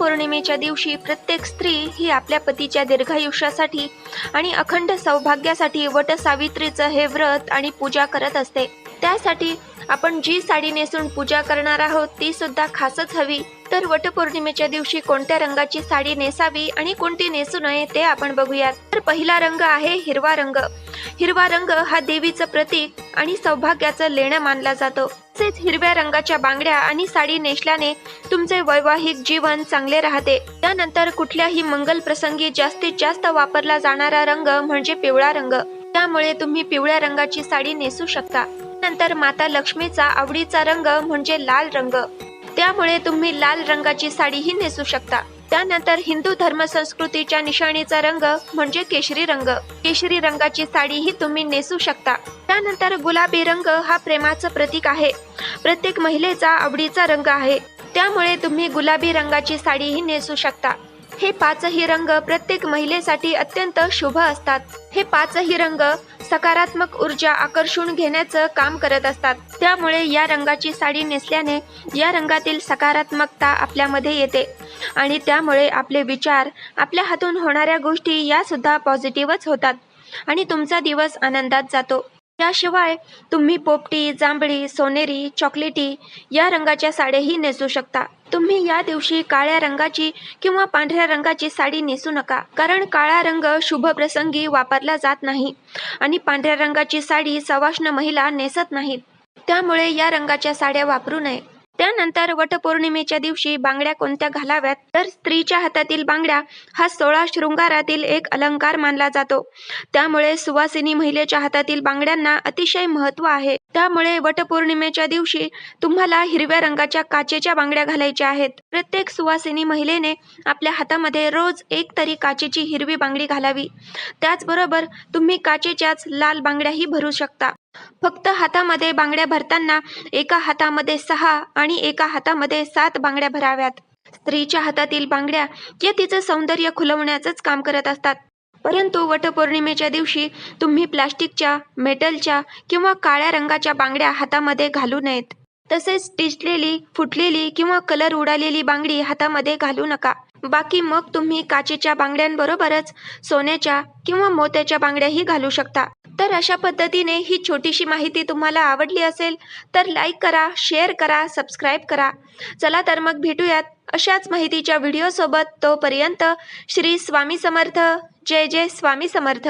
पौर्णिमेच्या दिवशी प्रत्येक स्त्री ही आपल्या पतीच्या दीर्घायुष्यासाठी आणि अखंड सौभाग्यासाठी वटसावित्रीचं हे व्रत आणि पूजा करत असते. त्यासाठी आपण जी साडी नेसून पूजा करणार आहोत ती सुद्धा खासच हवी. तर वटपौर्णिमेच्या दिवशी कोणत्या रंगाची साडी नेसावी आणि कोणती नेसू नये ते आपण बघूयात. तर पहिला रंग आहे हिरवा रंग. हिरवा रंग हा देवीचं प्रतीक आणि सौभाग्याचं लेणं मानला जातो. तसेच हिरव्या रंगाच्या बांगड्या आणि साडी नेसल्याने तुमचे वैवाहिक जीवन चांगले राहते. त्यानंतर कुठल्याही मंगल प्रसंगी जास्तीत जास्त वापरला जाणारा रंग म्हणजे पिवळा रंग. त्यामुळे तुम्ही पिवळ्या रंगाची साडी नेसू शकता. नंतर माता लक्ष्मीचा आवडीचा रंग म्हणजे लाल रंग. त्यामुळे तुम्ही लाल रंगाची साडीही नेसू शकता. त्यानंतर हिंदू धर्म संस्कृतीच्या निशाणीचा रंग म्हणजे केशरी रंग. केशरी रंगाची साडीही तुम्ही नेसू शकता. त्यानंतर गुलाबी रंग हा प्रेमाचं प्रतीक आहे. प्रत्येक महिलेचा आवडीचा रंग आहे. त्यामुळे तुम्ही गुलाबी रंगाची साडीही नेसू शकता. हे पाचही रंग प्रत्येक महिलेसाठी अत्यंत शुभ असतात. हे पाचही रंग सकारात्मक ऊर्जा आकर्षून घेण्याचं काम करत असतात. त्यामुळे या रंगाची साडी नेसल्याने या रंगातील सकारात्मकता आपल्यामध्ये येते. आणि त्यामुळे आपले विचार आपल्या हातून होणाऱ्या गोष्टी यासुद्धा पॉझिटिव्हच होतात. आणि तुमचा दिवस आनंदात जातो. याशिवाय तुम्ही पोपटी जांभळी सोनेरी चॉकलेटी या रंगाच्या साड्याही नेसू शकता. तुम्ही या दिवशी काळ्या रंगाची किंवा पांढऱ्या रंगाची साडी नेसू नका कारण काळा रंग शुभ प्रसंगी वापरला जात नाही आणि पांढऱ्या रंगाची साडी सवाष्ण महिला नेसत नाहीत. त्यामुळे या रंगाच्या साड्या वापरू नये. त्यानंतर वटपौर्णिमेच्या दिवशी बांगड्या कोणत्या घालाव्यात? तर स्त्रीच्या हातातील बांगड्या हा सोळा शृंगारातील एक अलंकार मानला जातो. त्यामुळे सुवासिनी महिलेच्या हातातील बांगड्यांना अतिशय महत्त्व आहे. त्यामुळे वटपौर्णिमेच्या दिवशी तुम्हाला हिरव्या रंगाच्या काचेच्या बांगड्या घालायच्या आहेत. प्रत्येक सुवासिनी महिलेने आपल्या हातामध्ये रोज एक तरी काचेची हिरवी बांगडी घालावी. त्याचबरोबर तुम्ही काचेच्याच लाल बांगड्याही भरू शकता. फक्त हातामध्ये बांगड्या भरताना एका हातामध्ये सहा आणि एका हातामध्ये सात बांगड्या भराव्यात. स्त्रीच्या हातातील बांगड्या या तिचं सौंदर्य खुलवण्याचंच काम करत असतात. परंतु वटपौर्णिमेच्या दिवशी तुम्ही प्लास्टिकच्या मेटलच्या किंवा काळ्या रंगाच्या बांगड्या हातामध्ये घालू नयेत. तसेच टिचलेली फुटलेली किंवा कलर उडालेली बांगडी हातामध्ये घालू नका. बाकी मग तुम्ही काचेच्या बांगड्यांबरोबरच सोन्याच्या किंवा मोत्याच्या बांगड्याही घालू शकता. तर अशा पद्धतीने ही छोटीशी माहिती तुम्हाला आवडली असेल तर लाईक करा शेअर करा सबस्क्राईब करा. चला तर मग भेटूयात अशाच माहितीच्या व्हिडिओसोबत तोपर्यंत श्री स्वामी समर्थ. जय जय स्वामी समर्थ.